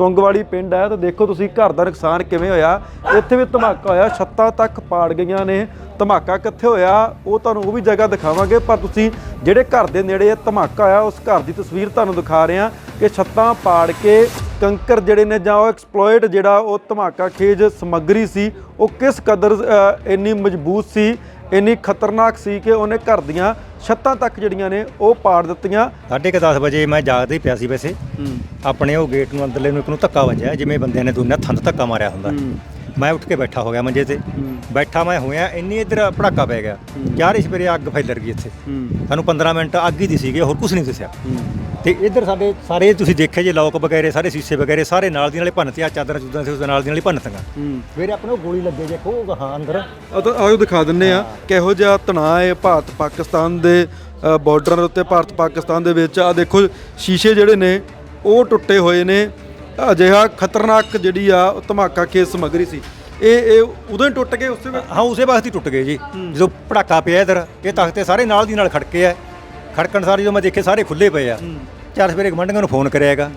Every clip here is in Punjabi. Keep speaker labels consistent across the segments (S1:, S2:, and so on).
S1: ਤੁੰਗਵਾਲੀ ਪਿੰਡ ਹੈ ਤਾਂ ਦੇਖੋ ਤੁਸੀਂ ਘਰ ਦਾ ਨੁਕਸਾਨ ਕਿਵੇਂ ਹੋਇਆ। ਇੱਥੇ ਵੀ ਧਮਾਕਾ ਹੋਇਆ, ਛੱਤਾਂ ਤੱਕ ਪਾੜ ਗਈਆਂ ਨੇ। ਧਮਾਕਾ ਕਿੱਥੇ ਹੋਇਆ, ਉਹ ਤੁਹਾਨੂੰ ਉਹ ਵੀ ਜਗ੍ਹਾ ਦਿਖਾਵਾਂਗੇ, ਪਰ ਤੁਸੀਂ ਜਿਹੜੇ ਘਰ ਦੇ ਨੇੜੇ ਇਹ ਧਮਾਕਾ ਹੋਇਆ, ਉਸ ਘਰ ਦੀ ਤਸਵੀਰ ਤੁਹਾਨੂੰ ਦਿਖਾ ਰਹੇ ਹਾਂ ਕਿ ਛੱਤਾਂ ਪਾੜ ਕੇ ਕੰਕਰ ਜਿਹੜੇ ਨੇ ਜਾਂ ਉਹ ਐਕਸਪਲੋਇਟ ਜਿਹੜਾ ਉਹ ਧਮਾਕਾ ਖੇਜ ਸਮੱਗਰੀ ਸੀ, ਉਹ ਕਿਸ ਕਦਰ ਇੰਨੀ ਮਜ਼ਬੂਤ ਸੀ, ਇੰਨੀ ਖਤਰਨਾਕ ਸੀ ਕਿ ਉਹਨੇ ਘਰ ਦੀਆਂ ਛੱਤਾਂ ਤੱਕ ਜਿਹੜੀਆਂ ਨੇ ਉਹ ਪਾੜ ਦਿੱਤੀਆਂ।
S2: ਸਾਢੇ ਕੁ 10 ਵਜੇ ਮੈਂ ਜਾਗਦਾ ਹੀ ਪਿਆ ਸੀ ਵੈਸੇ। ਆਪਣੇ ਉਹ ਗੇਟ ਨੂੰ ਅੰਦਰਲੇ ਨੂੰ ਇੱਕ ਨੂੰ ਧੱਕਾ ਵੱਜਿਆ ਜਿਵੇਂ ਬੰਦਿਆਂ ਨੇ ਦੋਨਾਂ ਹੱਥਾਂ 'ਚ ਧੱਕਾ ਮਾਰਿਆ ਹੁੰਦਾ। ਮੈਂ ਉੱਠ ਕੇ ਬੈਠਾ ਹੋ ਗਿਆ ਮੰਜੇ ਤੇ। ਬੈਠਾ ਮੈਂ ਹੋਇਆ ਇੰਨੀ ਇੱਧਰ ਭੜਾਕਾ ਪੈ ਗਿਆ। ਚਾਰੇ ਸਵੇਰੇ ਅੱਗ ਫੈਲਰ ਗਈ ਇੱਥੇ। ਸਾਨੂੰ 15 ਮਿੰਟ ਅੱਗ ਹੀ ਦੀ ਸੀਗੀ ਹੋਰ ਕੁਝ ਨਹੀਂ ਦਿਸਿਆ। ਤੇ ਇੱਧਰ ਸਾਡੇ ਸਾਰੇ ਤੁਸੀਂ ਦੇਖਿਆ ਜੇ ਲੋਕ ਵਗੈਰੇ ਸਾਰੇ ਸ਼ੀਸ਼ੇ ਵਗੈਰੇ ਸਾਰੇ ਨਾਲ ਦੀ ਨਾਲੇ ਭੰਨ ਤੇ ਆ ਚਾਦਰਾਂ ਚੁੱਦਾਂ ਸੀ ਉਸ ਨਾਲ ਦੀ ਨਾਲੇ ਭੰਨ ਤੀਆਂ ਸਵੇਰੇ ਆਪਣੇ ਉਹ ਗੋਲੀ ਲੱਗੇ ਜੇ ਕੋ ਹਾਂ ਅੰਦਰ।
S1: ਆ ਤਾਂ ਆਇਓ ਦਿਖਾ ਦਿੰਨੇ ਆ ਕਿਹੋ ਜਿਹਾ ਤਣਾਅ ਹੈ ਭਾਰਤ ਪਾਕਿਸਤਾਨ ਦੇ ਬਾਰਡਰਾਂ ਦੇ ਉੱਤੇ ਭਾਰਤ ਪਾਕਿਸਤਾਨ ਦੇ ਵਿੱਚ। ਆ ਦੇਖੋ ਸ਼ੀਸ਼ੇ ਜਿਹੜੇ ਨੇ ਉਹ ਟੁੱਟੇ ਹੋਏ ਨੇ। ਅਜਿਹਾ ਖਤਰਨਾਕ ਜਿਹੜੀ ਆ ਉਹ ਧਮਾਕਾ ਖੇਸ ਸਮਗਰੀ ਸੀ। ਇਹ ਇਹ ਉਦੋਂ ਹੀ ਟੁੱਟ ਗਏ ਉਸੇ ਵੇਲੇ?
S2: ਹਾਂ ਉਸੇ ਵਕਤ ਹੀ ਟੁੱਟ ਗਏ ਜੀ। ਜਦੋਂ ਪੜਾਕਾ ਪਿਆ ਇਧਰ ਇਹ ਤਖਤੇ ਸਾਰੇ ਨਾਲ ਦੀ ਨਾਲ ਖੜਕੇ ਆ। ਖੜਕਣ ਸਾਰੇ ਜਦੋਂ ਮੈਂ ਦੇਖੇ ਸਾਰੇ ਖੁੱਲੇ ਪਏ ਆ। ਚਾਰ ਸਵੇਰੇ ਗਮੰਡੀਆਂ ਨੂੰ ਫੋਨ ਕਰਿਆ ਹੈਗਾ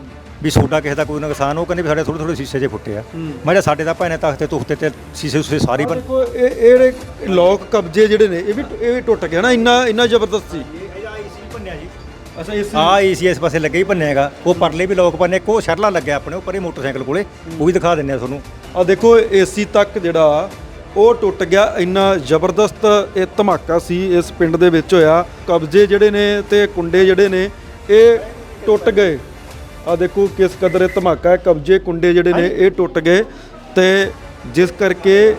S2: ਵੀ ਸੋਡਾ ਕਿਸੇ ਦਾ ਕੋਈ ਨੁਕਸਾਨ ਉਹ ਕਹਿੰਦੇ ਵੀ ਸਾਡੇ ਥੋੜੇ ਥੋੜੇ ਸ਼ੀਸ਼ੇ ਜੇ ਫੁੱਟੇ ਆ। ਮੈਂ ਕਿਹਾ ਸਾਡੇ ਤਾਂ ਭਾਵੇਂ ਤਖਤੇ ਤੁਖਤੇ ਤੇ ਸ਼ੀਸ਼ੇ ਉਸੇ ਸਾਰੇ ਬਣ
S1: ਇਹ ਇਹ ਲੋਕ ਕਬਜ਼ੇ ਜਿਹੜੇ ਨੇ ਇਹ ਵੀ ਇਹ ਵੀ ਟੁੱਟ ਗਿਆ ਨਾ ਇੰਨਾ ਇੰਨਾ ਜ਼ਬਰਦਸਤ ਸੀ। ਅੱਛਾ ਇਸ
S2: ਆ ਏਸੀ ਇਸ ਪਾਸੇ ਲੱਗੇ ਹੀ ਭੰਨੇਗਾ ਉਹ ਪਰਲੇ ਵੀ ਲੋਕ ਭੰਨੇ ਕੋ ਸ਼ਰਲਾ ਲੱਗਿਆ ਆਪਣੇ ਉਹ ਪਰੇ ਮੋਟਰਸਾਈਕਲ ਕੋਲੇ। ਉਹ ਵੀ ਦਿਖਾ ਦਿੰਨੇ ਆ ਤੁਹਾਨੂੰ।
S1: ਆ ਦੇਖੋ ਏਸੀ ਤੱਕ ਜਿਹੜਾ ਉਹ ਟੁੱਟ ਗਿਆ ਇੰਨਾ ਜ਼ਬਰਦਸਤ ਇਹ ਧਮਾਕਾ ਸੀ ਇਸ ਪਿੰਡ ਦੇ ਵਿੱਚ ਹੋਇਆ। ਕਬਜ਼ੇ ਜਿਹੜੇ ਨੇ ਤੇ ਕੁੰਡੇ ਜਿਹੜੇ ਨੇ ਇਹ ਟੁੱਟ ਗਏ। ਆ ਦੇਖੋ ਕਿਸ ਕਦਰ ਇਹ ਧਮਾਕਾ ਹੈ। ਕਬਜ਼ੇ ਕੁੰਡੇ ਜਿਹੜੇ ਨੇ ਇਹ ਟੁੱਟ ਗਏ। ਤੇ ਜਿਸ ਕਰਕੇ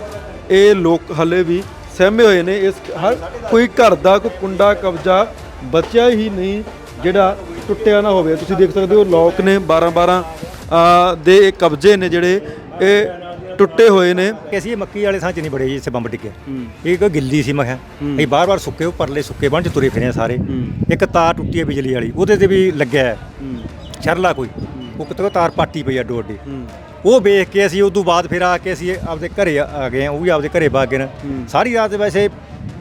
S1: ਇਹ ਲੋਕ ਹਲੇ ਵੀ ਸਹਿਮੇ ਹੋਏ ਨੇ। ਇਸ ਹਰ ਕੋਈ ਘਰ ਦਾ ਕੋਈ ਕੁੰਡਾ ਕਬਜ਼ਾ ਬਚਿਆ ਹੀ ਨਹੀਂ। ਜਿਹੜਾ ਟੁੱਟਿਆ ਨਾ ਹੋਵੇ ਤੁਸੀਂ ਦੇਖ ਸਕਦੇ ਹੋ ਲੋਕ ਨੇ 12 12 ਦੇ ਇਹ ਕਬਜ਼ੇ ਨੇ ਜਿਹੜੇ ਇਹ ਟੁੱਟੇ ਹੋਏ ਨੇ।
S2: ਕਿ ਅਸੀਂ ਮੱਕੀ ਵਾਲੇ ਚ ਨਹੀਂ ਬੜੇ ਜੀ ਇੱਥੇ ਬੰਬ ਟਿੱਕੇ ਇਹ ਕੋਈ ਗਿੱਲੀ ਸੀ ਮੈਂ ਅਸੀਂ ਬਾਰ-ਬਾਰ ਸੁੱਕੇ ਪਰਲੇ ਸੁੱਕੇ ਬਣ ਚ ਤੁਰੇ ਫਿਰੇ ਸਾਰੇ। ਇੱਕ ਤਾਰ ਟੁੱਟੀ ਹੈ ਬਿਜਲੀ ਵਾਲੀ ਉਹਦੇ ਤੇ ਵੀ ਲੱਗਿਆ ਛਰਲਾ ਕੋਈ। ਉਹ ਕਿਤੇ ਤਾਰ ਪਾਟੀ ਪਈ ਆ ਡੋਡੀ ਉਹ ਵੇਖ ਕੇ ਅਸੀਂ ਉਦੋਂ ਬਾਅਦ ਫਿਰ ਆ ਕੇ ਅਸੀਂ ਆਪਦੇ ਘਰੇ ਆ ਗਏ ਉਹ ਵੀ ਆਪਦੇ ਘਰੇ ਬਾਗ ਗਏ ਸਾਰੀ ਰਾਤ ਵੈਸੇ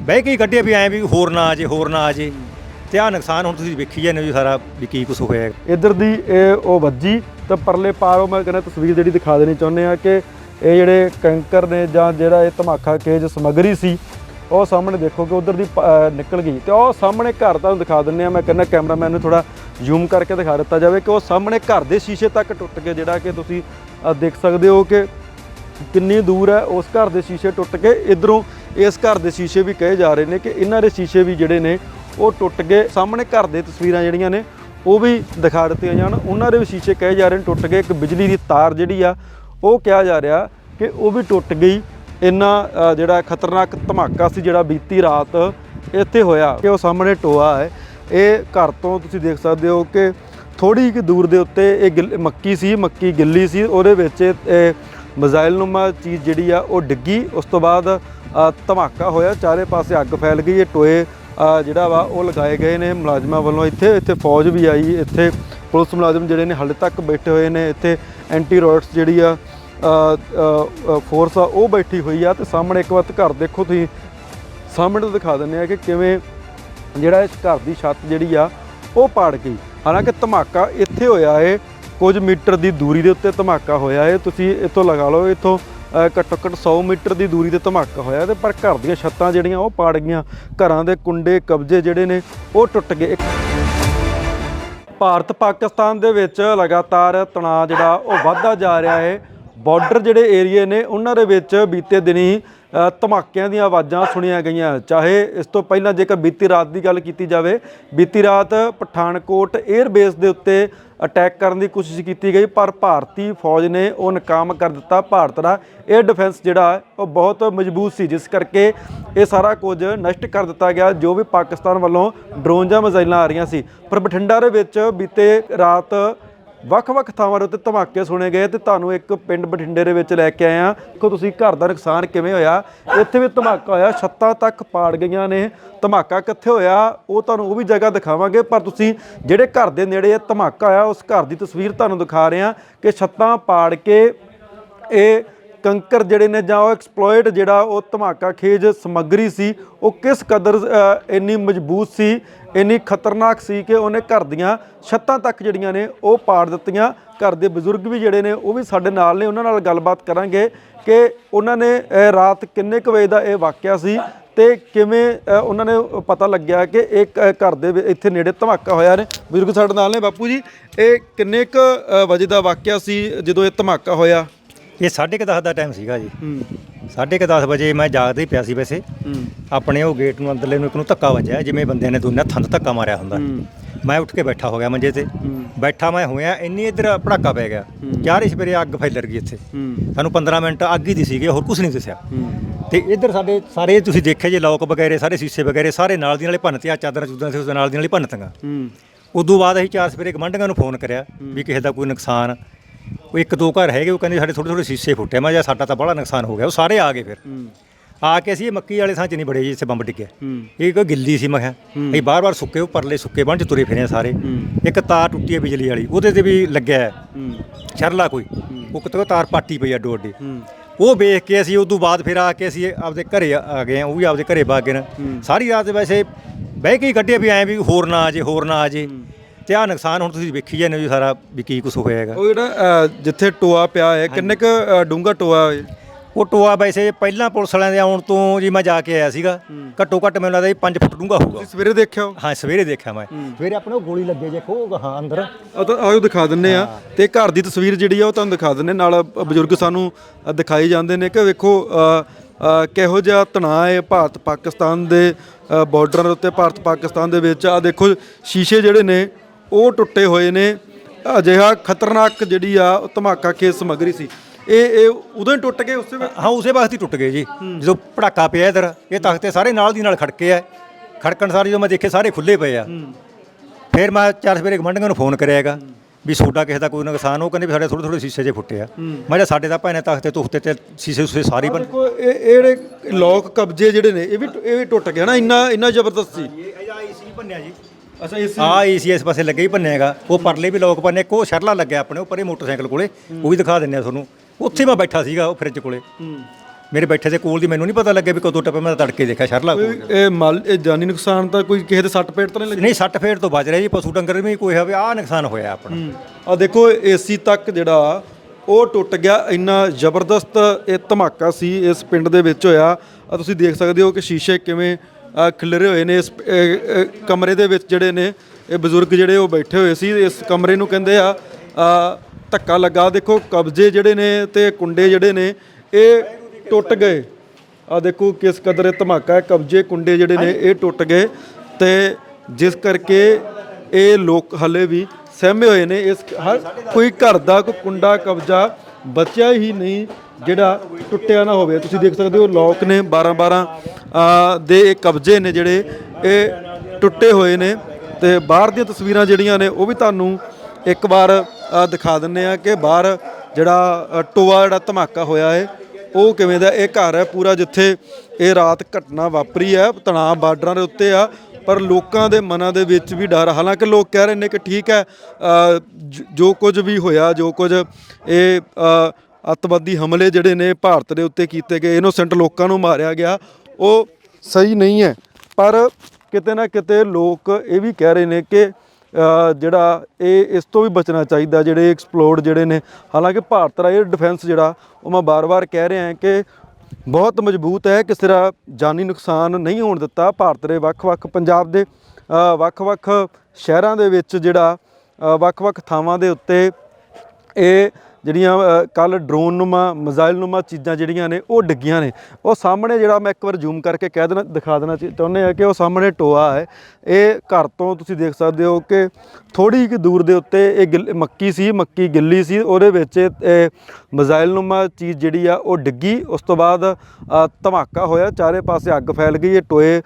S2: ਬਹਿ ਕੇ ਹੀ ਕੱਢਿਆ ਵੀ ਐ ਵੀ ਹੋਰ ਨਾ ਆ ਜੇ ਹੋਰ ਨਾ ਆ ਜੇ। ਤੇ ਆ ਨੁਕਸਾਨ ਹੁਣ ਤੁਸੀਂ ਵੇਖੀ ਜਾਂਦੇ ਹੋ ਜੀ ਸਾਰਾ ਵੀ ਕੀ ਕੁਛ ਹੋਇਆ ਹੈ।
S1: ਇਧਰ ਦੀ ਇਹ ਉਹ ਵੱਜੀ, ਤਾਂ ਪਰਲੇ ਪਾਰੋਂ ਮੈਂ ਕਹਿੰਦਾ ਤਸਵੀਰ ਜਿਹੜੀ ਦਿਖਾ ਦੇਣੀ ਚਾਹੁੰਦੇ ਆ ਕਿ ਇਹ ਜਿਹੜੇ ਕੈਂਕਰ ਨੇ ਜਾਂ ਜਿਹੜਾ ਇਹ ਧਮਾਕਾ ਕੇਜ ਸਮੱਗਰੀ ਸੀ, ਉਹ ਸਾਹਮਣੇ ਦੇਖੋ ਕਿ ਉਧਰ ਦੀ ਪ- ਅਹ ਨਿਕਲ ਗਈ ਤੇ ਉਹ ਸਾਹਮਣੇ ਘਰ ਤੁਹਾਨੂੰ ਦਿਖਾ ਦਿੰਨੇ ਆ ਮੈਂ ਕਹਿੰਦਾ ਕੈਮਰਾਮੈਨ ਨੂੰ ਥੋੜਾ ਜ਼ੂਮ ਕਰਕੇ ਦਿਖਾ ਦਿੱਤਾ ਜਾਵੇ ਕਿ ਉਹ ਸਾਹਮਣੇ ਘਰ ਦੇ ਸ਼ੀਸ਼ੇ ਤੱਕ ਟੁੱਟ ਕੇ ਜਿਹੜਾ ਕਿ ਤੁਸੀਂ, ਅਹ, ਦੇਖ ਸਕਦੇ ਹੋ ਕਿ ਕਿੰਨੀ ਦੂਰ ਹੈ, ਉਸ ਘਰ ਦੇ ਸ਼ੀਸ਼ੇ ਟੁੱਟ ਕੇ ਇਧਰੋਂ ਇਸ ਘਰ ਦੇ ਸ਼ੀਸ਼ੇ ਵੀ ਕਹੇ ਜਾ ਰਹੇ ਨੇ ਕਿ ਇਹਨਾਂ ਦੇ ਸ਼ੀਸ਼ੇ ਵੀ ਜਿਹੜੇ ਨੇ ਉਹ ਟੁੱਟ ਗਏ। ਸਾਹਮਣੇ ਘਰ ਦੇ ਤਸਵੀਰਾਂ ਜਿਹੜੀਆਂ ਨੇ, ਉਹ ਵੀ ਦਿਖਾ ਦਿੱਤੀਆਂ ਜਾਣ। ਉਹਨਾਂ ਦੇ ਵੀ ਸ਼ੀਸ਼ੇ ਕਹੇ ਜਾ ਰਹੇ ਨੇ ਟੁੱਟ ਗਏ। ਇੱਕ ਬਿਜਲੀ ਦੀ ਤਾਰ ਜਿਹੜੀ ਆ, ਉਹ ਕਿਹਾ ਜਾ ਰਿਹਾ ਕਿ ਉਹ ਵੀ ਟੁੱਟ ਗਈ। ਇੰਨਾ ਜਿਹੜਾ ਖਤਰਨਾਕ ਧਮਾਕਾ ਸੀ ਜਿਹੜਾ ਬੀਤੀ ਰਾਤ ਇੱਥੇ ਹੋਇਆ ਕਿ ਉਹ ਸਾਹਮਣੇ ਟੋਆ ਹੈ। ਇਹ ਘਰ ਤੋਂ ਤੁਸੀਂ ਦੇਖ ਸਕਦੇ ਹੋ ਕਿ ਥੋੜੀ ਕਿ ਦੂਰ ਦੇ ਉੱਤੇ ਇਹ ਗਿੱਲ- ਮੱਕੀ ਸੀ, ਮੱਕੀ ਗਿੱਲੀ ਸੀ। ਉਹਦੇ ਵਿੱਚ ਇਹ ਮਜ਼ਾਈਲ ਨੁਮਾ ਚੀਜ਼ ਜਿਹੜੀ ਆ, ਉਹ ਡਿੱਗੀ। ਉਸ ਤੋਂ ਬਾਅਦ ਧਮਾਕਾ ਹੋਇਆ। ਚਾਰੇ ਪਾਸੇ ਅੱਗ ਫੈਲ ਗਈ। ਇਹ ਟੋਏ ਜਿਹੜਾ ਵਾ, ਉਹ ਲਗਾਏ ਗਏ ਨੇ ਮੁਲਾਜ਼ਮਾਂ ਵੱਲੋਂ। ਇੱਥੇ ਇੱਥੇ ਫੌਜ ਵੀ ਆਈ, ਇੱਥੇ ਪੁਲਿਸ ਮੁਲਾਜ਼ਮ ਜਿਹੜੇ ਨੇ ਹਾਲੇ ਤੱਕ ਬੈਠੇ ਹੋਏ ਨੇ। ਇੱਥੇ ਐਂਟੀ ਰੋਡਸ ਜਿਹੜੀ ਆ ਫੋਰਸ ਆ ਉਹ ਬੈਠੀ ਹੋਈ ਆ। ਤੇ ਸਾਹਮਣੇ ਇੱਕ ਵਾਰ ਘਰ ਦੇਖੋ ਤੁਸੀਂ। ਸਾਹਮਣੇ ਦਿਖਾ ਦਿੰਦੇ ਆ ਕਿ ਕਿਵੇਂ ਜਿਹੜਾ ਇਸ ਘਰ ਦੀ ਛੱਤ ਜਿਹੜੀ ਆ, ਉਹ ਪਾੜ ਗਈ। ਹਾਲਾਂਕਿ ਧਮਾਕਾ ਇੱਥੇ ਹੋਇਆ ਏ। ਕੁਝ ਮੀਟਰ ਦੀ ਦੂਰੀ ਦੇ ਉੱਤੇ ਧਮਾਕਾ ਹੋਇਆ ਏ। ਤੁਸੀਂ ਇੱਥੋਂ ਲਗਾ ਲਓ, ਇੱਥੋਂ ਘੱਟੋ ਘੱਟ 100 ਮੀਟਰ ਦੀ ਦੂਰੀ ਤੇ ਧਮਾਕਾ ਹੋਇਆ ਤੇ ਪਰ ਘਰ ਦੀਆਂ ਛੱਤਾਂ ਜਿਹੜੀਆਂ ਉਹ ਪਾੜ ਗਈਆਂ। ਘਰਾਂ ਦੇ ਕੁੰਡੇ, ਕਬਜ਼ੇ ਜਿਹੜੇ ਨੇ, ਉਹ ਟੁੱਟ ਗਏ। ਭਾਰਤ ਪਾਕਿਸਤਾਨ ਦੇ ਵਿੱਚ ਲਗਾਤਾਰ ਤਣਾਅ ਜਿਹੜਾ ਉਹ ਵੱਧਦਾ ਜਾ ਰਿਹਾ ਹੈ। ਬਾਰਡਰ ਜਿਹੜੇ ਏਰੀਏ ਨੇ, ਉਹਨਾਂ ਦੇ ਵਿੱਚ ਬੀਤੇ ਦਿਨੀ ਧਮਾਕਿਆਂ ਦੀਆਂ ਆਵਾਜ਼ਾਂ ਸੁਣੀਆਂ ਗਈਆਂ। ਚਾਹੇ ਇਸ ਤੋਂ ਪਹਿਲਾਂ ਜੇਕਰ ਬੀਤੀ ਰਾਤ ਦੀ ਗੱਲ ਕੀਤੀ ਜਾਵੇ, ਬੀਤੀ ਰਾਤ ਪਠਾਨਕੋਟ 에ਅਰ ਬੇਸ ਦੇ ਉੱਤੇ ਅਟੈਕ ਕਰਨ ਦੀ ਕੋਸ਼ਿਸ਼ ਕੀਤੀ ਗਈ, ਪਰ ਭਾਰਤੀ ਫੌਜ ਨੇ ਉਹ ਨਾਕਾਮ ਕਰ ਦਿੱਤਾ। ਭਾਰਤ ਦਾ 에ਅਰ ਡਿਫੈਂਸ ਜਿਹੜਾ ਉਹ ਬਹੁਤ ਮਜ਼ਬੂਤ ਸੀ, ਜਿਸ ਕਰਕੇ ਇਹ ਸਾਰਾ ਕੁਝ ਨਸ਼ਟ ਕਰ ਦਿੱਤਾ ਗਿਆ। ਜੋ ਵੀ ਪਾਕਿਸਤਾਨ ਵੱਲੋਂ ਡਰੋਨ ਜਾਂ ਮਿਜ਼ਾਈਲਾਂ ਆ ਰਹੀਆਂ ਸੀ, ਪਰ ਬਠਿੰਡਾ ਦੇ ਵਿੱਚ ਬੀਤੇ ਰਾਤ ਵੱਖ-ਵੱਖ ਥਾਵਾਂ ਦੇ ਉੱਤੇ ਧਮਾਕੇ ਸੁਣੇ ਗਏ ਤੇ ਤੁਹਾਨੂੰ ਇੱਕ ਪਿੰਡ ਬਠਿੰਡੇ ਦੇ ਵਿੱਚ ਲੈ ਕੇ ਆਏ ਆ ਦੇਖੋ ਤੁਸੀਂ, ਘਰ ਦਾ ਨੁਕਸਾਨ ਕਿਵੇਂ ਹੋਇਆ? ਇੱਥੇ ਵੀ ਧਮਾਕਾ ਹੋਇਆ, ਛੱਤਾਂ ਤੱਕ ਪਾੜ ਗਈਆਂ ਨੇ। ਧਮਾਕਾ ਕਿੱਥੇ ਹੋਇਆ? ਉਹ ਤੁਹਾਨੂੰ ਉਹ ਵੀ ਜਗ੍ਹਾ ਦਿਖਾਵਾਂਗੇ। ਪਰ ਤੁਸੀਂ ਜਿਹੜੇ ਘਰ ਦੇ ਨੇੜੇ ਇਹ ਧਮਾਕਾ ਹੋਇਆ, ਉਸ ਘਰ ਦੀ ਤਸਵੀਰ ਤੁਹਾਨੂੰ ਦਿਖਾ ਰਹੇ ਹਾਂ ਕਿ ਛੱਤਾਂ ਪਾੜ ਕੇ ਇਹ ਕੰਕਰ ਜਿਹੜੇ ਨੇ ਜਾਂ ਉਹ ਐਕਸਪਲੋਇਟ ਜਿਹੜਾ ਉਹ ਧਮਾਕਾ ਖੇਜ ਸਮੱਗਰੀ ਸੀ ਉਹ ਕਿਸ ਕਦਰ ਇੰਨੀ ਮਜ਼ਬੂਤ ਸੀ ਇੰਨੀ ਖਤਰਨਾਕ ਸੀ ਕਿ ਉਹਨੇ ਘਰ ਦੀਆਂ ਛੱਤਾਂ ਤੱਕ ਜਿਹੜੀਆਂ ਨੇ ਉਹ ਪਾੜ ਦਿੱਤੀਆਂ। ਘਰ ਦੇ ਬਜ਼ੁਰਗ ਵੀ ਜਿਹੜੇ ਨੇ ਉਹ ਵੀ ਸਾਡੇ ਨਾਲ ਨੇ ਉਹਨਾਂ ਨਾਲ ਗੱਲਬਾਤ ਕਰਾਂਗੇ ਕਿ ਉਹਨਾਂ ਨੇ ਰਾਤ ਕਿੰਨੇ ਕੁ ਵਜੇ ਦਾ ਇਹ ਵਾਕਿਆ ਸੀ ਤੇ ਕਿਵੇਂ ਉਹਨਾਂ ਨੇ ਪਤਾ ਲੱਗਿਆ ਕਿ ਇੱਕ ਅ, ਘਰ ਦੇ ਇੱਥੇ ਨੇੜੇ ਧਮਾਕਾ ਹੋਇਆ ਨੇ। ਬਜ਼ੁਰਗ ਸਾਡੇ ਨਾਲ ਨੇ ਬਾਪੂ ਜੀ ਇਹ ਕਿੰਨੇ ਕੁ ਵਜੇ ਦਾ ਵਾਕਿਆ ਸੀ ਜਦੋਂ ਇਹ ਧਮਾਕਾ ਹੋਇਆ?
S2: ਇਹ ਸਾਢੇ ਕੁ ਦਸ ਦਾ ਟਾਈਮ ਸੀਗਾ ਜੀ।
S1: ਹੂੰ।
S2: ਸਾਢੇ ਕੁ ਦਸ ਵਜੇ ਮੈਂ ਜਾਗਦਾ ਹੀ ਪਿਆ ਸੀ ਵੈਸੇ।
S1: ਹੂੰ।
S2: ਆਪਣੇ ਉਹ ਗੇਟ ਨੂੰ ਅੰਦਰਲੇ ਨੂੰ ਇੱਕ ਨੂੰ ਧੱਕਾ ਵੱਜਿਆ ਜਿਵੇਂ ਬੰਦਿਆਂ ਨੇ ਦੋਨੇ 'ਤੇ ਧੱਕਾ ਮਾਰਿਆ ਹੁੰਦਾ।
S1: ਹੂੰ।
S2: ਮੈਂ ਉੱਠ ਕੇ ਬੈਠਾ ਹੋ ਗਿਆ ਮੰਜੇ ਤੇ।
S1: ਹੂੰ।
S2: ਬੈਠਾ ਮੈਂ ਹੋਇਆ ਇੰਨੀ ਇੱਧਰ ਪੜਾਕਾ ਪੈ ਗਿਆ। ਚਾਰੇ ਸਵੇਰੇ ਅੱਗ ਫੈਲਰ ਗਈ ਇੱਥੇ।
S1: ਹੂੰ।
S2: ਸਾਨੂੰ 15 ਮਿੰਟ ਅੱਗ ਹੀ ਦੀ ਸੀਗੀ ਹੋਰ ਕੁਝ ਨਹੀਂ ਦਿਸਿਆ।
S1: ਹੂੰ।
S2: ਤੇ ਇੱਧਰ ਸਾਡੇ ਸਾਰੇ ਤੁਸੀਂ ਦੇਖਿਆ ਜੇ ਲੋਕ ਵਗੈਰੇ ਸਾਰੇ ਸ਼ੀਸ਼ੇ ਵਗੈਰੇ ਸਾਰੇ ਨਾਲ ਦੀ ਨਾਲੇ ਭੰਨਤੇ ਆ ਚਾਦਰਾਂ ਚੂਦਰਾਂ ਸੀ ਉਸ ਨਾਲ ਦੀ ਨਾਲੇ ਭੰਨਤੀਆਂ
S1: ਹੂੰ।
S2: ਉਦੋਂ ਬਾਅਦ ਅਸੀਂ ਚਾਰ ਸਵੇਰੇ ਗਮੰਡੀਆਂ ਨੂੰ ਫੋਨ ਕਰਿਆ ਵੀ ਕਿਸੇ ਦਾ ਕੋਈ ਨੁਕਸਾਨ ਉਹ ਇੱਕ ਦੋ ਘਰ ਹੈਗੇ ਉਹ ਕਹਿੰਦੇ ਸਾਡੇ ਥੋੜੇ ਥੋੜੇ ਸ਼ੀਸ਼ੇ ਫੁੱਟੇ। ਮੈਂ ਜਾਂ ਸਾਡਾ ਤਾਂ ਬੜਾ ਨੁਕਸਾਨ ਹੋ ਗਿਆ ਉਹ ਸਾਰੇ ਆ ਗਏ ਫਿਰ। ਆ ਕੇ ਅਸੀਂ ਇਹ ਮੱਕੀ ਵਾਲੇ ਥਾਂ ਚ ਨਹੀਂ ਬੜੇ ਜੀ ਇੱਥੇ ਬੰਬ ਡਿੱਗਿਆ। ਇਹ ਕੋਈ ਗਿੱਲੀ ਸੀ ਮੈਂ ਕਿਹਾ। ਅਸੀਂ ਬਾਰ-ਬਾਰ ਸੁੱਕੇ ਉਹ ਪਰਲੇ ਸੁੱਕੇ ਬਣ ਚ ਤੁਰੇ ਫਿਰੇ ਸਾਰੇ। ਇੱਕ ਤਾਰ ਟੁੱਟੀ ਹੈ ਬਿਜਲੀ ਵਾਲੀ ਉਹਦੇ ਤੇ ਵੀ ਲੱਗਿਆ ਛਰਲਾ ਕੋਈ। ਉਹ ਕਿਤੇ ਤਾਰ ਪਾਟੀ ਪਈ ਆ
S1: ਹੂੰ।
S2: ਉਹ ਵੇਖ ਕੇ ਅਸੀਂ ਉਦੋਂ ਬਾਅਦ ਫਿਰ ਆ ਕੇ ਅਸੀਂ ਆਪਦੇ ਘਰੇ ਆ ਗਏ ਆ ਉਹ ਵੀ ਆਪਦੇ ਘਰੇ ਵਗ ਗਏ ਸਾਰੀ ਰਾਤ ਵੈਸੇ ਬਹਿ ਕੇ ਹੀ ਕੱਢਿਆ ਵੀ ਐਂ ਵੀ ਹੋਰ ਨਾ ਆ ਜੇ ਹੋਰ ਨਾ ਆ ਜੇ। ਤੇ ਆ ਨੁਕਸਾਨ ਹੁਣ ਤੁਸੀਂ ਵੇਖੀ ਜਾਂਦੇ ਹੋ ਜੀ ਸਾਰਾ ਵੀ ਕੀ ਕੁਝ ਹੋਇਆ ਹੈਗਾ।
S1: ਉਹ ਜਿਹੜਾ ਅ, ਜਿੱਥੇ ਟੋਆ ਪਿਆ ਹੈ ਕਿੰਨੇ ਕ ਡੂੰਗਾ ਟੋਆ ਹੈ?
S2: ਉਹ ਟੋਆ ਵੈਸੇ ਪਹਿਲਾਂ ਪੁਲਿਸ ਵਾਲਿਆਂ ਦੇ ਆਉਣ ਤੋਂ ਜੀ ਮੈਂ ਜਾ ਕੇ ਆਇਆ ਸੀਗਾ। ਘੱਟੋ ਘੱਟ ਮੈਨੂੰ ਲੱਗਦਾ ਜੀ 5 ਫੁੱਟ ਡੂੰਘਾ ਹੋਊਗਾ।
S1: ਤੁਸੀਂ ਸਵੇਰੇ ਦੇਖਿਆ ਉਹ?
S2: ਹਾਂ ਸਵੇਰੇ ਦੇਖਿਆ ਮੈਂ। ਸਵੇਰੇ ਆਪਣੇ ਉਹ ਗੋਲੀ ਲੱਗੇ ਜੇ ਖੋ ਹਾਂ ਅੰਦਰ।
S1: ਆ ਤਾਂ ਆਇਓ ਦਿਖਾ ਦਿੰਨੇ ਆ। ਤੇ ਘਰ ਦੀ ਤਸਵੀਰ ਜਿਹੜੀ ਆ ਉਹ ਤੁਹਾਨੂੰ ਦਿਖਾ ਦਿੰਨੇ ਨਾਲ ਅ, ਬਜ਼ੁਰਗ ਸਾਨੂੰ ਅ, ਦਿਖਾਈ ਜਾਂਦੇ ਨੇ ਕਿ ਵੇਖੋ ਅ, ਅ, ਕਿਹੋ ਜਿਹਾ ਤਣਾਅ ਹੈ ਭਾਰਤ ਪਾਕਿਸਤਾਨ ਦੇ ਬਾਰਡਰਾਂ ਦੇ ਉੱਤੇ ਭਾਰਤ ਪਾਕਿਸਤਾਨ ਦੇ ਵਿੱਚ। ਆ ਦੇਖੋ ਸ਼ੀਸ਼ੇ ਜਿਹੜੇ ਨੇ ਉਹ ਟੁੱਟੇ ਹੋਏ ਨੇ। ਅਜਿਹਾ ਖਤਰਨਾਕ ਜਿਹੜੀ ਆ ਉਹ ਧਮਾਕਾ ਖੇਸ ਸਮਗਰੀ ਸੀ। ਇਹ ਇਹ ਉਦੋਂ ਹੀ ਟੁੱਟ ਗਏ ਉਸੇ ਵੇਲੇ
S2: ਹਾਂ ਉਸੇ ਵਕਤ ਹੀ ਟੁੱਟ ਗਏ ਜੀ। ਜਦੋਂ ਪੜਾਕਾ ਪਿਆ ਇਧਰ ਇਹ ਤਖਤੇ ਸਾਰੇ ਨਾਲ ਦੀ ਨਾਲ ਖੜਕੇ ਆ। ਖੜਕਣ ਸਾਰੇ ਜਦੋਂ ਮੈਂ ਦੇਖੇ ਸਾਰੇ ਖੁੱਲੇ ਪਏ ਆ। ਫਿਰ ਮੈਂ ਚਾਰ ਸਵੇਰੇ ਗਮੰਡੀਆਂ ਨੂੰ ਫੋਨ ਕਰਿਆ ਹੈਗਾ ਵੀ ਸੋਡਾ ਕਿਸੇ ਦਾ ਕੋਈ ਨੁਕਸਾਨ ਉਹ ਕਹਿੰਦੇ ਵੀ ਸਾਡੇ ਥੋੜੇ ਥੋੜੇ ਸ਼ੀਸ਼ੇ ਜੇ ਫੁੱਟੇ ਆ। ਮੈਂ ਕਿਹਾ ਸਾਡੇ ਤਾਂ ਭਾਵੇਂ ਤਖਤੇ ਤੁਖਤੇ ਤੇ ਸ਼ੀਸ਼ੇ ਉਸੇ ਸਾਰੇ ਬਣ
S1: ਦੇਖੋ ਇਹ ਇਹ ਜਿਹੜੇ ਲੋਕ ਕਬਜ਼ੇ ਜਿਹੜੇ ਨੇ ਇਹ ਵੀ ਇਹ ਵੀ ਟੁੱਟ ਗਿਆ ਨਾ ਇੰਨਾ ਇੰਨਾ ਜ਼ਬਰਦਸਤ ਸੀ।
S2: ਇਹ ਆਈਸੀ ਬੰਨਿਆ ਜੀ।
S1: ਅੱਛਾ ਇਸ
S2: ਆ ਏਸੀ ਇਸ ਪਾਸੇ ਲੱਗੇ ਹੀ ਭੰਨੇਗਾ ਉਹ ਪਰਲੇ ਵੀ ਲੋਕ ਭੰਨੇ ਕੋ ਸ਼ਰਲਾ ਲੱਗਿਆ ਆਪਣੇ ਉੱਪਰ ਇਹ ਮੋਟਰਸਾਈਕਲ ਕੋਲੇ। ਉਹ ਵੀ ਦਿਖਾ ਦਿੰਨੇ ਆ ਤੁਹਾਨੂੰ। ਉੱਥੇ ਮੈਂ ਬੈਠਾ ਸੀਗਾ ਉਹ ਫ੍ਰਿਜ ਕੋਲੇ। ਮੇਰੇ ਬੈਠੇ ਦੇ ਕੋਲ ਦੀ ਮੈਨੂੰ ਨਹੀਂ ਪਤਾ ਲੱਗਿਆ ਵੀ ਕਦੋਂ ਟੱਪੇ ਮੈਂ ਤਾਂ ਤੜਕੇ ਦੇਖਿਆ ਸ਼ਰਲਾ ਕੋਲ।
S1: ਇਹ ਮਾਲ ਇਹ ਜਾਨੀ ਨੁਕਸਾਨ ਤਾਂ ਕੋਈ ਕਿਸੇ ਦੇ ਸੱਟ ਪੇਟ ਤਾਂ ਨਹੀਂ ਲੱਗੀ?
S2: ਨਹੀਂ ਸੱਟ ਫੇਰ ਤੋਂ ਬਚ ਰਿਹਾ ਜੀ ਪਸ਼ੂ ਡੰਗਰ ਵੀ ਕੋਈ ਹੋਵੇ ਆਹ ਨੁਕਸਾਨ ਹੋਇਆ ਆਪਣਾ।
S1: ਆ ਦੇਖੋ ਏਸੀ ਤੱਕ ਜਿਹੜਾ ਉਹ ਟੁੱਟ ਗਿਆ ਇੰਨਾ ਜ਼ਬਰਦਸਤ ਇਹ ਧਮਾਕਾ ਸੀ ਇਸ ਪਿੰਡ ਦੇ ਵਿੱਚ ਹੋਇਆ। ਆ ਤੁਸੀਂ ਦੇਖ ਸਕਦੇ ਹੋ ਕਿ ਸ਼ੀਸ਼ੇ ਕਿਵੇਂ ਖਿਲਰੇ ਹੋਏ ਨੇ ਇਸ ਕਮਰੇ ਦੇ ਵਿੱਚ ਜਿਹੜੇ ਨੇ, ਇਹ ਬਜ਼ੁਰਗ ਜਿਹੜੇ ਉਹ ਬੈਠੇ ਹੋਏ ਸੀ, ਇਸ ਕਮਰੇ ਨੂੰ ਕਹਿੰਦੇ ਆ ਧੱਕਾ ਲੱਗਾ। ਦੇਖੋ, ਕਬਜ਼ੇ ਜਿਹੜੇ ਨੇ ਤੇ ਕੁੰਡੇ ਜਿਹੜੇ ਨੇ, ਇਹ ਟੁੱਟ ਗਏ। ਆ ਦੇਖੋ ਕਿਸ ਕਦਰ ਧਮਾਕਾ ਹੈ, ਕਬਜ਼ੇ ਕੁੰਡੇ ਜਿਹੜੇ ਨੇ, ਇਹ ਟੁੱਟ ਗਏ। ਤੇ ਜਿਸ ਕਰਕੇ ਇਹ ਲੋਕ ਹਲੇ ਵੀ ਸਹਿਮੇ ਹੋਏ ਨੇ, ਇਸ ਹਰ ਕੋਈ ਘਰ ਦਾ ਕੋਈ ਕੁੰਡਾ ਕਬਜ਼ਾ ਬਚਿਆ ਹੀ ਨਹੀਂ ਜਿਹੜਾ ਟੁੱਟਿਆ ਨਾ ਹੋਵੇ, ਤੁਸੀਂ ਦੇਖ ਸਕਦੇ ਹੋ ਲੋਕ ਨੇ 12 12 ਦੇ ਇਹ ਕਬਜ਼ੇ ਨੇ ਜਿਹੜੇ, ਇਹ ਟੁੱਟੇ ਹੋਏ ਨੇ ਤੇ ਬਾਹਰ ਦੀਆਂ ਤਸਵੀਰਾਂ ਜਿਹੜੀਆਂ ਨੇ, ਉਹ ਵੀ ਤੁਹਾਨੂੰ ਇੱਕ ਵਾਰ ਦਿਖਾ ਦਿੰਨੇ ਆ ਕਿ ਬਾਹਰ ਜਿਹੜਾ ਟੋਆ ਜਿਹੜਾ ਧਮਾਕਾ ਹੋਇਆ ਹੈ, ਉਹ ਕਿਵੇਂ ਦਾ, ਇਹ ਘਰ ਹੈ ਪੂਰਾ ਜਿੱਥੇ ਇਹ ਰਾਤ ਘਟਨਾ ਵਾਪਰੀ ਹੈ, ਤਣਾਅ ਬਾਰਡਰਾਂ ਦੇ ਉੱਤੇ ਆ, ਪਰ ਲੋਕਾਂ ਦੇ ਮਨਾਂ ਦੇ ਵਿੱਚ ਵੀ ਡਰ ਹਾਲਾਂਕਿ ਲੋਕ ਕਹਿ ਰਹੇ ਨੇ ਕਿ ਠੀਕ ਹੈ ਜੋ ਕੁਝ ਵੀ ਹੋਇਆ, ਜੋ ਕੁਝ ਇਹ ਅੱਤਵਾਦੀ ਹਮਲੇ ਜਿਹੜੇ ਨੇ ਭਾਰਤ ਦੇ ਉੱਤੇ ਕੀਤੇ ਗਏ ਇਨੋਸੈਂਟ ਲੋਕਾਂ ਨੂੰ ਮਾਰਿਆ ਗਿਆ, ਉਹ ਸਹੀ ਨਹੀਂ ਹੈ। ਪਰ ਕਿਤੇ ਨਾ ਕਿਤੇ ਲੋਕ ਇਹ ਵੀ ਕਹਿ ਰਹੇ ਨੇ ਕਿ ਜਿਹੜਾ ਇਹ ਇਸ ਤੋਂ ਵੀ ਬਚਣਾ ਚਾਹੀਦਾ, ਜਿਹੜੇ ਐਕਸਪਲੋਰਡ ਜਿਹੜੇ ਨੇ, ਹਾਲਾਂਕਿ ਭਾਰਤ ਦਾ ਇਹ ਡਿਫੈਂਸ ਜਿਹੜਾ, ਉਹ ਮੈਂ ਬਾਰ-ਬਾਰ ਕਹਿ ਰਿਹਾ ਹਾਂ ਕਿ ਬਹੁਤ ਮਜ਼ਬੂਤ ਹੈ, ਕਿਸੇ ਦਾ ਜਾਨੀ ਨੁਕਸਾਨ ਨਹੀਂ ਹੋਣ ਦਿੱਤਾ ਭਾਰਤ ਦੇ ਵੱਖ-ਵੱਖ ਪੰਜਾਬ ਦੇ ਵੱਖ-ਵੱਖ ਸ਼ਹਿਰਾਂ ਦੇ ਵਿੱਚ ਜਿਹੜਾ ਵੱਖ-ਵੱਖ ਥਾਵਾਂ ਦੇ ਉੱਤੇ ਇਹ ਜਿਹੜੀਆਂ ਕੱਲ ਡਰੋਨ ਨੁਮਾ ਮਿਜ਼ਾਈਲ ਨੁਮਾ ਚੀਜ਼ਾਂ ਜਿਹੜੀਆਂ ਨੇ, ਉਹ ਡਿੱਗੀਆਂ ਨੇ। ਉਹ ਸਾਹਮਣੇ ਜਿਹੜਾ ਮੈਂ ਇੱਕ ਵਾਰ ਜ਼ੂਮ ਕਰਕੇ ਕਹਿ ਦੇਣਾ, ਦਿਖਾ ਦੇਣਾ ਚਾਹੁੰਦੇ ਆ ਕਿ ਉਹ ਸਾਹਮਣੇ ਟੋਆ ਹੈ। ਇਹ ਘਰ ਤੋਂ ਤੁਸੀਂ ਦੇਖ ਸਕਦੇ ਹੋ ਕਿ ਥੋੜੀ ਕਿ ਦੂਰ ਦੇ ਉੱਤੇ ਇਹ ਗਿੱਲ- ਮੱਕੀ ਸੀ, ਮੱਕੀ ਗਿੱਲੀ ਸੀ, ਉਹਦੇ ਵਿੱਚ ਇਹ- ਮਿਜ਼ਾਈਲ ਨੁਮਾ ਚੀਜ਼ ਜਿਹੜੀ ਆ, ਉਹ ਡਿੱਗੀ। ਉਸ ਤੋਂ ਬਾਅਦ ਧਮਾਕਾ ਹੋਇਆ, ਚਾਰੇ ਪਾਸੇ ਅੱਗ ਫੈਲ ਗਈ, ਇਹ ਟੋਏ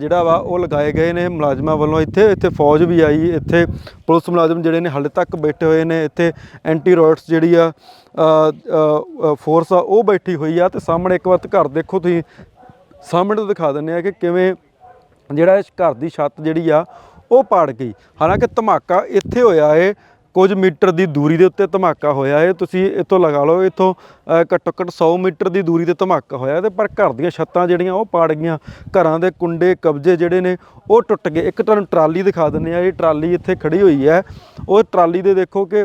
S1: ਜਿਹੜਾ ਵਾ, ਉਹ ਲਗਾਏ ਗਏ ਨੇ ਮੁਲਾਜ਼ਮਾਂ ਵੱਲੋਂ। ਇੱਥੇ ਇੱਥੇ ਫੌਜ ਵੀ ਆਈ, ਇੱਥੇ ਪੁਲਿਸ ਮੁਲਾਜ਼ਮ ਜਿਹੜੇ ਨੇ ਹਾਲੇ ਤੱਕ ਬੈਠੇ ਹੋਏ ਨੇ, ਇੱਥੇ ਐਂਟੀ ਰੋਇਟਸ ਜਿਹੜੀ ਆ ਫੋਰਸ ਆ, ਉਹ ਬੈਠੀ ਹੋਈ ਆ ਤੇ ਸਾਹਮਣੇ ਇੱਕ ਵਾਰ ਘਰ ਦੇਖੋ ਤੁਸੀਂ, ਸਾਹਮਣੇ ਦਿਖਾ ਦਿੰਦੇ ਆ ਕਿ ਕਿਵੇਂ ਜਿਹੜਾ ਇਸ ਘਰ ਦੀ ਛੱਤ ਜਿਹੜੀ ਆ, ਉਹ ਪਾੜ ਗਈ। ਹਾਲਾਂਕਿ ਧਮਾਕਾ ਇੱਥੇ ਹੋਇਆ ਏ, ਕੁਝ ਮੀਟਰ ਦੀ ਦੂਰੀ ਦੇ ਉੱਤੇ ਧਮਾਕਾ ਹੋਇਆ ਹੈ ਤੁਸੀਂ ਇੱਥੋਂ ਲਗਾ ਲਓ, ਇੱਥੋਂ ਘੱਟੋ ਘੱਟ 100 ਮੀਟਰ ਦੀ ਦੂਰੀ ਤੇ ਧਮਾਕਾ ਹੋਇਆ ਤੇ ਪਰ ਘਰ ਦੀਆਂ ਛੱਤਾਂ ਜਿਹੜੀਆਂ, ਉਹ ਪਾੜ ਗਈਆਂ। ਘਰਾਂ ਦੇ ਕੁੰਡੇ, ਕਬਜ਼ੇ ਜਿਹੜੇ ਨੇ, ਉਹ ਟੁੱਟ ਗਏ। ਇੱਕ ਤੁਹਾਨੂੰ ਟਰਾਲੀ ਦਿਖਾ ਦਿੰਦੇ ਆ, ਇਹ ਟਰਾਲੀ ਇੱਥੇ ਖੜੀ ਹੋਈ ਹੈ। ਉਹ ਟਰਾਲੀ ਦੇ ਦੇਖੋ ਕਿ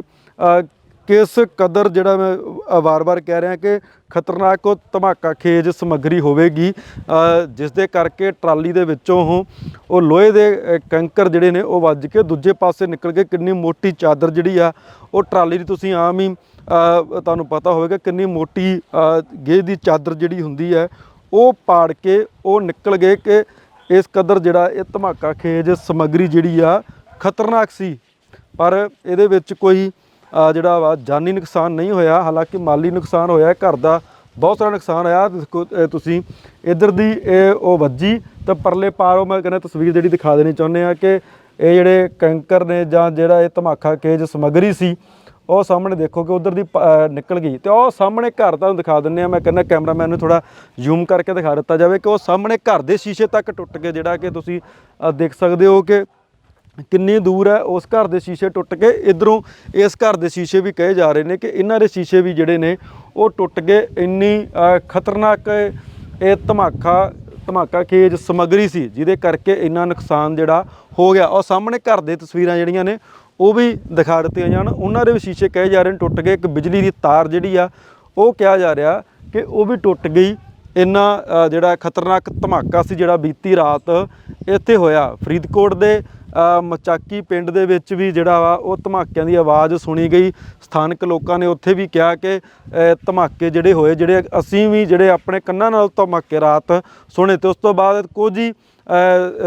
S1: ਕਿਸ ਕਦਰ ਜਿਹੜਾ ਮੈਂ ਵਾਰ-ਵਾਰ ਕਹਿ ਰਿਹਾ ਕਿ ਖਤਰਨਾਕ ਉਹ ਧਮਾਕਾ ਖੇਜ ਸਮੱਗਰੀ ਹੋਵੇਗੀ। ਅ, ਜਿਸ ਦੇ ਕਰਕੇ ਟਰਾਲੀ ਦੇ ਵਿੱਚੋਂ ਉਹ ਲੋਹੇ ਦੇ ਅ, ਕੰਕਰ ਜਿਹੜੇ ਨੇ ਉਹ ਵੱਜ ਕੇ ਦੂਜੇ ਪਾਸੇ ਨਿਕਲ ਕੇ ਕਿੰਨੀ ਮੋਟੀ ਚਾਦਰ ਜਿਹੜੀ ਆ ਉਹ ਟਰਾਲੀ ਦੀ ਤੁਸੀਂ ਆਮ ਹੀ ਤੁਹਾਨੂੰ ਪਤਾ ਹੋਵੇਗਾ ਕਿੰਨੀ ਮੋਟੀ ਅ, ਗੇਜ ਦੀ ਚਾਦਰ ਜਿਹੜੀ ਹੁੰਦੀ ਹੈ ਉਹ ਪਾੜ ਕੇ ਉਹ ਨਿਕਲ ਗਏ ਕਿ ਇਸ ਕਦਰ ਜਿਹੜਾ ਇਹ ਧਮਾਕਾ ਖੇਜ ਸਮੱਗਰੀ ਜਿਹੜੀ ਆ ਖਤਰਨਾਕ ਸੀ। ਪਰ ਇਹਦੇ ਵਿੱਚ ਕੋਈ ਜਿਹੜਾ ਵਾ ਜਾਨੀ ਨੁਕਸਾਨ ਨਹੀਂ ਹੋਇਆ, ਹਾਲਾਂਕਿ ਮਾਲੀ ਨੁਕਸਾਨ ਹੋਇਆ, ਘਰ ਦਾ ਬਹੁਤ ਸਾਰਾ ਨੁਕਸਾਨ ਹੋਇਆ। ਤੁਸੀਂ ਇਧਰ ਦੀ ਇਹ ਉਹ ਵੱਜੀ, ਤਾਂ ਪਰਲੇ ਪਾਰੋਂ ਮੈਂ ਕਹਿੰਦਾ ਤਸਵੀਰ ਜਿਹੜੀ ਦਿਖਾ ਦੇਣੀ ਚਾਹੁੰਦੇ ਆ ਕਿ ਇਹ ਜਿਹੜੇ ਕੈਂਕਰ ਨੇ ਜਾਂ ਜਿਹੜਾ ਇਹ ਧਮਾਕਾ ਕੇਜ ਸਮੱਗਰੀ ਸੀ, ਉਹ ਸਾਹਮਣੇ ਦੇਖੋ ਕਿ ਉਧਰ ਦੀ ਪ- ਨਿਕਲ ਗਈ। ਤੇ ਉਹ ਸਾਹਮਣੇ ਘਰ ਤੁਹਾਨੂੰ ਦਿਖਾ ਦਿੰਨੇ ਆ ਮੈਂ ਕਹਿੰਦਾ ਕੈਮਰਾਮੈਨ ਨੂੰ ਥੋੜਾ ਜ਼ੂਮ ਕਰਕੇ ਦਿਖਾ ਦਿੱਤਾ ਜਾਵੇ ਕਿ ਉਹ ਸਾਹਮਣੇ ਘਰ ਦੇ ਸ਼ੀਸ਼ੇ ਤੱਕ ਟੁੱਟ ਕੇ ਜਿਹੜਾ ਕਿ ਤੁਸੀਂ ਦੇਖ ਸਕਦੇ ਹੋ ਕਿ ਕਿੰਨੀ ਦੂਰ ਹੈ, ਉਸ ਘਰ ਦੇ ਸ਼ੀਸ਼ੇ ਟੁੱਟ ਕੇ ਇਧਰੋਂ ਇਸ ਘਰ ਦੇ ਸ਼ੀਸ਼ੇ ਵੀ ਕਹੇ ਜਾ ਰਹੇ ਨੇ ਕਿ ਇਹਨਾਂ ਦੇ ਸ਼ੀਸ਼ੇ ਵੀ ਜਿਹੜੇ ਨੇ, ਉਹ ਟੁੱਟ ਗਏ। ਇੰਨੀ ਖਤਰਨਾਕ ਇਹ ਧਮਾਕਾ ਧਮਾਕਾ ਖੇਜ ਸਮੱਗਰੀ ਸੀ, ਜਿਹਦੇ ਕਰਕੇ ਇੰਨਾ ਨੁਕਸਾਨ ਜਿਹੜਾ ਹੋ ਗਿਆ। ਔਰ ਸਾਹਮਣੇ ਘਰ ਦੇ ਤਸਵੀਰਾਂ ਜਿਹੜੀਆਂ ਨੇ, ਉਹ ਵੀ ਦਿਖਾ ਦਿੱਤੀਆਂ ਜਾਣ। ਉਹਨਾਂ ਦੇ ਵੀ ਸ਼ੀਸ਼ੇ ਕਹੇ ਜਾ ਰਹੇ ਨੇ, ਟੁੱਟ ਗਏ। ਇੱਕ ਬਿਜਲੀ ਦੀ ਤਾਰ ਜਿਹੜੀ ਆ, ਉਹ ਕਿਹਾ ਜਾ ਰਿਹਾ ਕਿ ਉਹ ਵੀ ਟੁੱਟ ਗਈ। ਇੰਨਾ ਜਿਹੜਾ ਖਤਰਨਾਕ ਧਮਾਕਾ ਸੀ ਜਿਹੜਾ ਬੀਤੀ ਰਾਤ ਇੱਥੇ ਹੋਇਆ। ਫਰੀਦਕੋਟ ਦੇ ਮਚਾਕੀ ਪਿੰਡ ਦੇ ਵਿੱਚ ਵੀ ਜਿਹੜਾ ਵਾ, ਉਹ ਧਮਾਕਿਆਂ ਦੀ ਆਵਾਜ਼ ਸੁਣੀ ਗਈ। ਸਥਾਨਕ ਲੋਕਾਂ ਨੇ ਉੱਥੇ ਵੀ ਕਿਹਾ ਕਿ ਧਮਾਕੇ ਜਿਹੜੇ ਹੋਏ, ਜਿਹੜੇ ਅਸੀਂ ਵੀ ਜਿਹੜੇ ਆਪਣੇ ਕੰਨਾਂ ਨਾਲ ਧਮਾਕੇ ਰਾਤ ਸੁਣੇ ਤੇ ਉਸ ਤੋਂ ਬਾਅਦ ਕੁਝ ਹੀ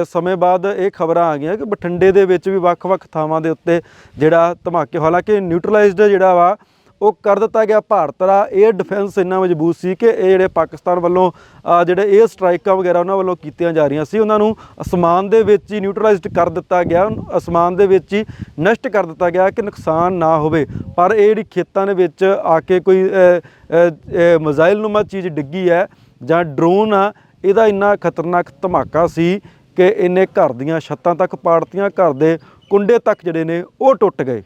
S1: ਸਮੇਂ ਬਾਅਦ ਇਹ ਖਬਰਾਂ ਆ ਗਈਆਂ ਕਿ ਬਠਿੰਡੇ ਦੇ ਵਿੱਚ ਵੀ ਵੱਖ-ਵੱਖ ਥਾਵਾਂ ਦੇ ਉੱਤੇ ਜਿਹੜਾ ਧਮਾਕੇ, ਹਾਲਾਂਕਿ ਨਿਊਟਰਲਾਈਜ਼ਡ ਜਿਹੜਾ ਵਾ ਉਹ ਕਰ ਦਿੱਤਾ ਗਿਆ ਭਾਰਤ ਦਾ। 에ਅਰ ਡਿਫੈਂਸ ਇੰਨਾ ਮਜ਼ਬੂਤ ਸੀ ਕਿ ਇਹ ਜਿਹੜੇ ਪਾਕਿਸਤਾਨ ਵੱਲੋਂ ਜਿਹੜੇ 에ਅਰ ਸਟ੍ਰਾਈਕਾਂ ਵਗੈਰਾ ਉਹਨਾਂ ਵੱਲੋਂ ਕੀਤੀਆਂ ਜਾ ਰਹੀਆਂ ਸੀ ਉਹਨਾਂ ਨੂੰ ਅਸਮਾਨ ਦੇ ਵਿੱਚ ਹੀ ਨਿਊਟਰਲਾਈਜ਼ਡ ਕਰ ਦਿੱਤਾ ਗਿਆ। ਅਸਮਾਨ ਦੇ ਵਿੱਚ ਹੀ ਨਸ਼ਟ ਕਰ ਦਿੱਤਾ ਗਿਆ ਕਿ ਨੁਕਸਾਨ ਨਾ ਹੋਵੇ। ਪਰ ਇਹ ਜਿਹੜੀ ਖੇਤਾਂ ਦੇ ਵਿੱਚ ਆ ਕੇ ਕੋਈ ਅ, ਅ, ਅ, ਮਿਜ਼ਾਈਲ ਨੁਮਾ ਚੀਜ਼ ਡਿੱਗੀ ਹੈ ਜਾਂ ਡਰੋਨ ਆ ਇਹਦਾ ਇੰਨਾ ਖਤਰਨਾਕ ਧਮਾਕਾ ਸੀ ਕਿ ਇਹਨੇ ਘਰ ਦੀਆਂ ਛੱਤਾਂ ਤੱਕ ਪਾੜਤੀਆਂ ਘਰ ਦੇ ਕੁੰਡੇ ਤੱਕ ਜਿਹੜੇ ਨੇ ਉਹ ਟੁੱਟ ਗਏ।